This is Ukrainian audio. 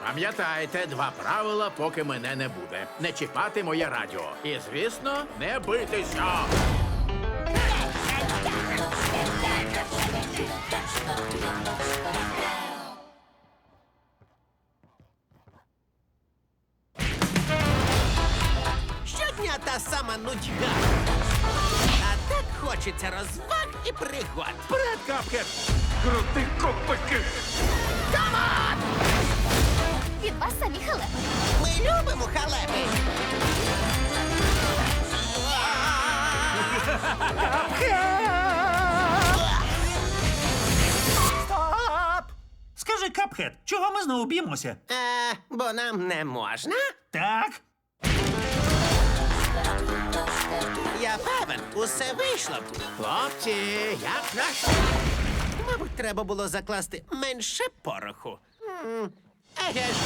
Пам'ятайте два правила, поки мене не буде. Не чіпати моє радіо. І, звісно, не битися. Щодня та сама нудьга. А так хочеться розваг і пригод. Вперед, капкет! Крути копики! Самі халепи. Ми любимо халепи. Стоп! Скажи, Капхед, чого ми знову б'ємося? Е, бо нам не можна. Так? Я певен, усе вийшло б. Хлопці, як краще. Мабуть, треба було закласти менше пороху. М, Еге ж,